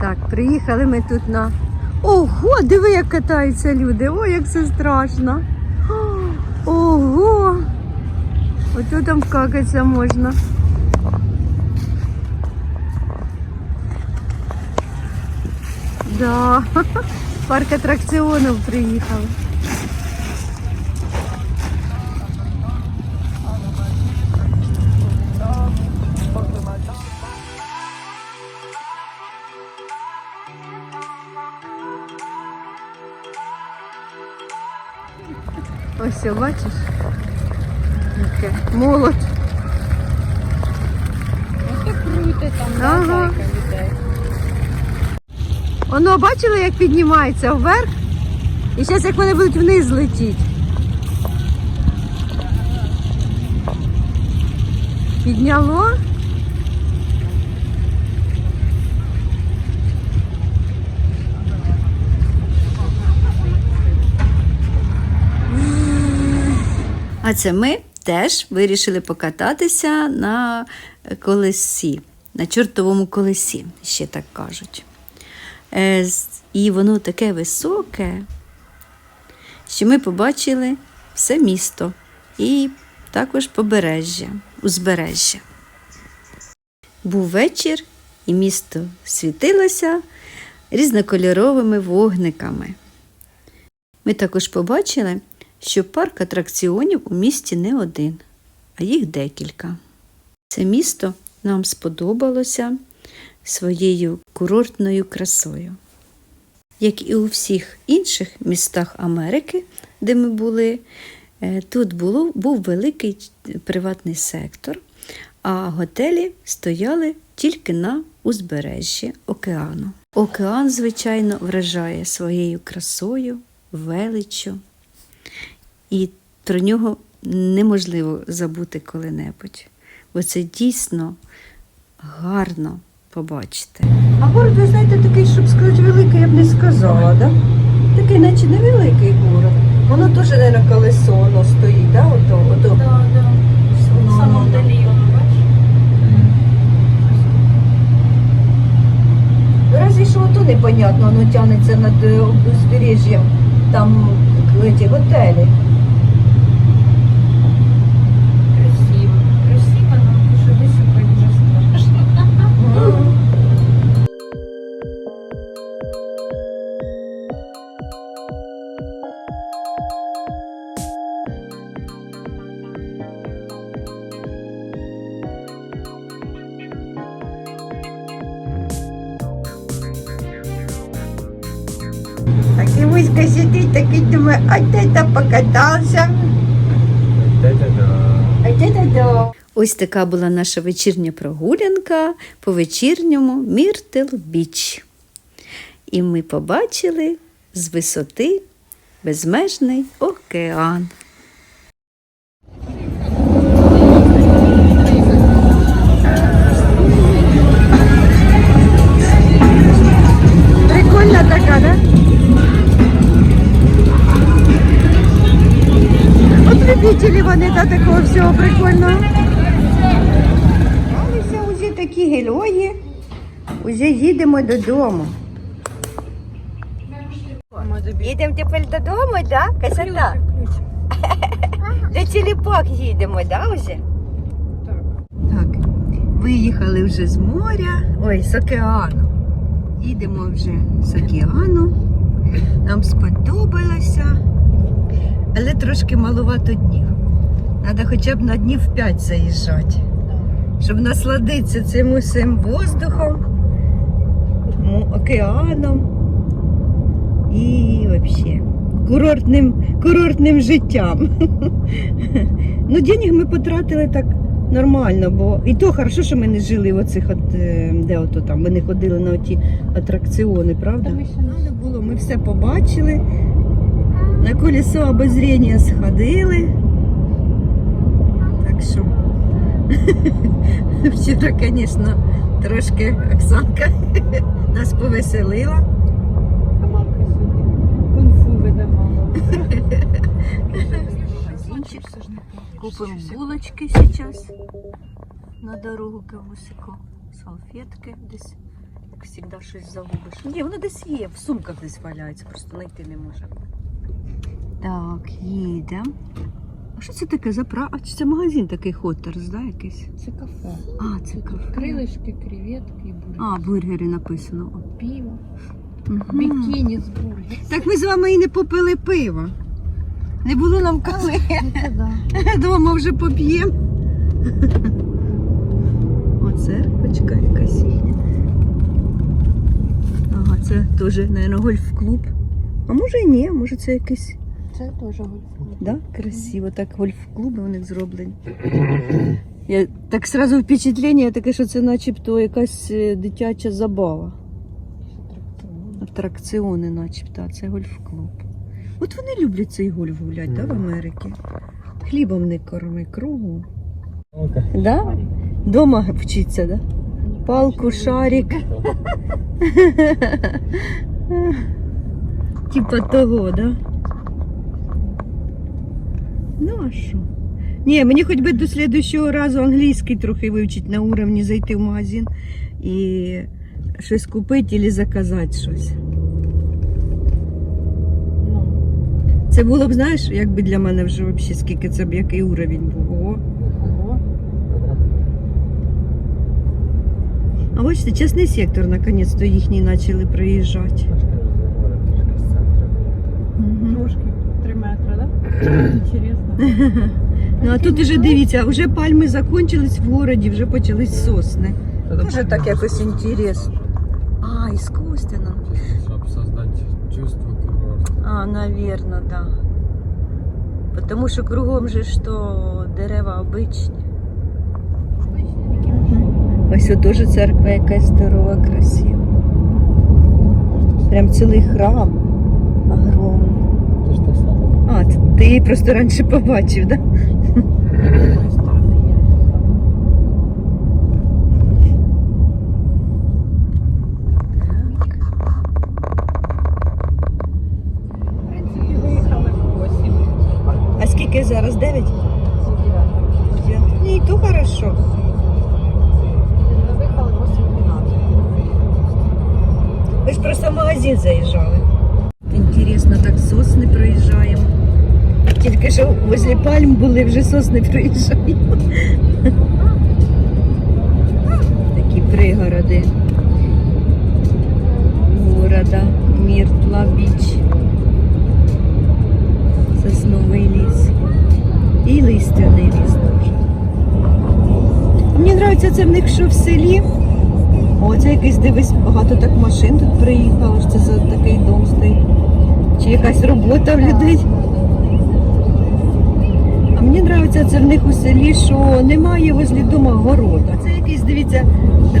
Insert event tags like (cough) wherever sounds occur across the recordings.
Так, приїхали ми тут на. Ого, диви, як катаються люди. Ой, як це страшно. (gasps) Ого! Ото там какатися можна. Да. (laughs) Парк атракціонів приїхали. Все, бачиш? Таке, молодь. Ось круто там, Ага. людей. Воно бачили, як піднімається вверх? І зараз як вони будуть вниз летіти. Підняло. А це ми теж вирішили покататися на колесі, на чортовому колесі, ще так кажуть. Е, І воно таке високе, що ми побачили все місто і також побережжя, узбережжя. Був вечір, і місто світилося різнокольоровими вогниками. Ми також побачили, що парк атракціонів у місті не один, а їх декілька. Це місто нам сподобалося своєю курортною красою. Як і у всіх інших містах Америки, де ми були, е, тут було, був великий приватний сектор, а готелі стояли тільки на узбережжі океану. Океан, звичайно, вражає своєю красою, величчю, і про нього неможливо забути коли-небудь, бо це дійсно гарно побачити. А город, ви знаєте, такий, щоб сказати, великий, я б не сказала, да? Такий, наче невеликий город. Воно теж не на колесо воно стоїть, да? Ото, ото. Да, да. Воно, В самому воно. далі воно, бачиш? Разве що ото непонятно, воно тягнеться над е, узбережжям, там е, готелі. Так Вуська сидить, такий думає, а де та? А Ось така була наша вечірня прогулянка по вечірньому Міртел Біч. І ми побачили з висоти безмежний океан. Такого всього прикольного. Сталися вже такі герої. Уже їдемо додому. Їдемо тепер додому, да? Красота. (laughs) До Ціліпок їдемо, да, вже? Так, виїхали вже з моря, ой, з океану. Їдемо вже з океану. Нам сподобалося, але трошки малувато днів. Треба хоча б на днів 5 заїжджати, щоб насладитися цим усім воздухом, океаном і взагалі курортним, курортним життям. (laughs) ну, денег ми потратили так нормально, бо і то хорошо, що ми не жили в оцих от, е, де ото там, ми не ходили на оті атракціони, правда? Ми ще Ну, було, ми все побачили. На колесо обозріння сходили. Так що вчора, звісно, трошки Оксанка (laughs) нас повеселила. А мамка сьогодні кунг-фу видавала. Купимо булочки сейчас на дорогу кавусику, салфетки десь. Як завжди щось загубиш. Ні, воно десь є, в сумках десь валяється, просто знайти не може. Так, їдемо. А що це таке за пра... А чи це магазин такий Хоттерс, да, якийсь? Це кафе. А, це кафе. Крилишки, креветки і бургер. А, бургери написано. Пиво. Угу. Бікіні з бургер. Так ми з вами і не попили пива. Не було нам коли. Це да. (laughs) Дома вже поп'ємо. (laughs) О, церквочка якась їхня. Ага, це теж, мабуть, гольф-клуб. А може і ні, може це якийсь. Це теж гольф-клуб. Да? Красиво, так гольф-клуби у них зроблені. (coughs) Я так сразу впечатлення таке, що це начебто якась е, дитяча забава. Атракціони, начебто, а це гольф-клуб. От вони люблять цей гольф гуляти, да, в Америці. Хлібом не корми кругом. Да? Дома вчиться, да? Палку, шарик. (laughs) Типа того, да? Ну а що? Ні, мені хоч би до слідущого разу англійський трохи вивчити на уровні, зайти в магазин і щось купити або заказати щось. Ну, Це було б, знаєш, якби для мене вже взагалі скільки це б який уровень був. Ого. ого. А бачите, частний сектор наконець-то їхній почали приїжджати. Трошки 3 метри, да? Інтересно. (laughs) Ну а тут уже дивіться, вже пальми закончились в городі, вже почались сосни. Дуже так якось інтересно. А, іскусственно. Чтобы создать чувство курорта. А, наверное, да. Потому що кругом же ж то дерева обичні. Ось теж церква якась здорова, красива. Прям цілий храм. Огромний. А, ти її просто раніше побачив, так? Да? Зараз дев'ять? Тільки що возле пальм були, вже сосни проїжджаємо. Такі пригороди. Города, Міртла Біч. Сосновий ліс. І листяний ліс теж. Мені подобається це в них, що в селі. О, це якийсь дивись, багато так машин тут приїхало, що це за такий дом стоїть. Чи якась робота в людей. Подобається це в них у селі, що немає возле дома городу. Це якийсь, дивіться,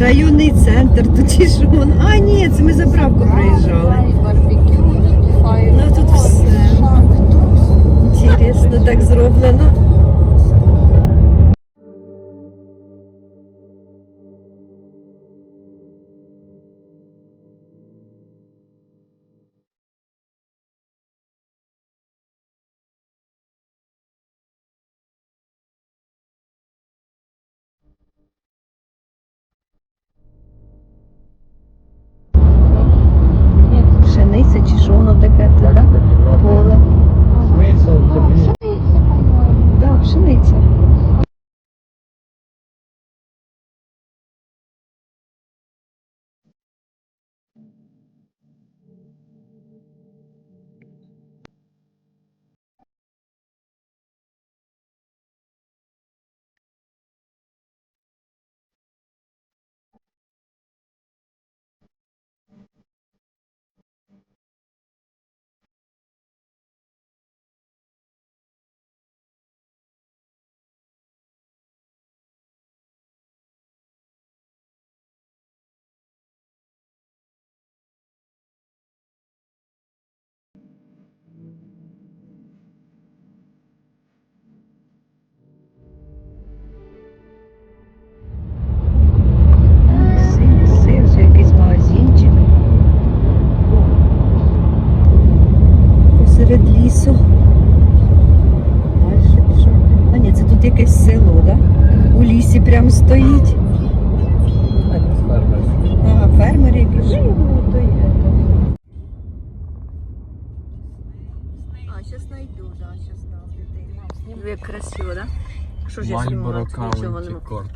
районний центр, тут чи що. воно. А, ні, це ми заправку проїжджали. Барбекю. Ну, тут все. Інтересно так зроблено. якесь село, да? у лісі прям стоїть. Ага, фермер якийсь. А, зараз знайду, да, зараз знайду. Як красиво, да? Що ж я Мальборо Каунті Корт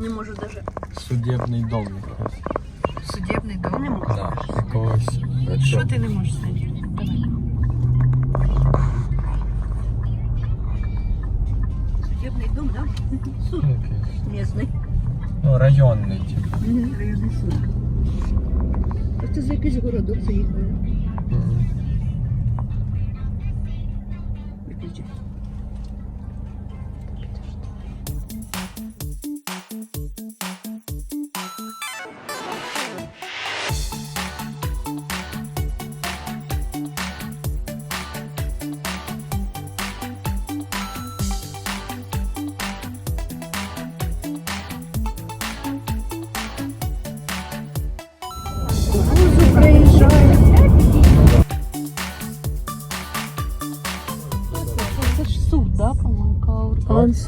Не можу даже. Судебний дом. Судебний дом не можу. Да, якогось. Що ти не можеш знайти? Давай. Суд местный. Ну, районний, типу. Районний суд. Це за якийсь городок заїхали.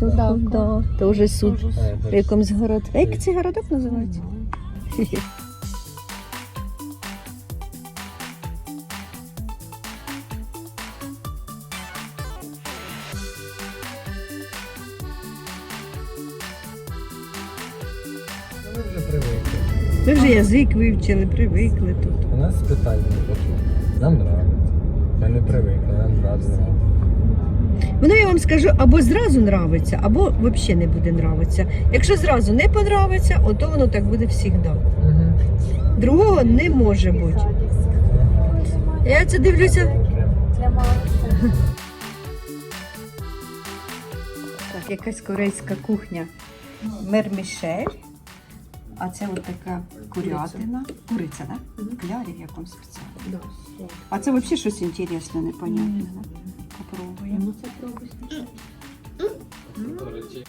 Каур. А, суд, Да, вже суд. В якомусь городку. Як цей городок називається? Ми вже привикли. Ми вже язик вивчили, привикли тут. У нас питань не почув. Нам нравиться. Ми не привикли, нам нравиться. Воно я вам скажу, або зразу нравиться, або взагалі не буде нравиться. Якщо зразу не понравиться, ото воно так буде завжди. Другого не може бути. Я це дивлюся. Так, якась корейська кухня. Мер Мішель. А це от така курятина. Куриця, так? Да? Угу. Клярі в якому спеціально. Да, а це взагалі щось інтересне, непонятне. Попробуємо. Це пробуй.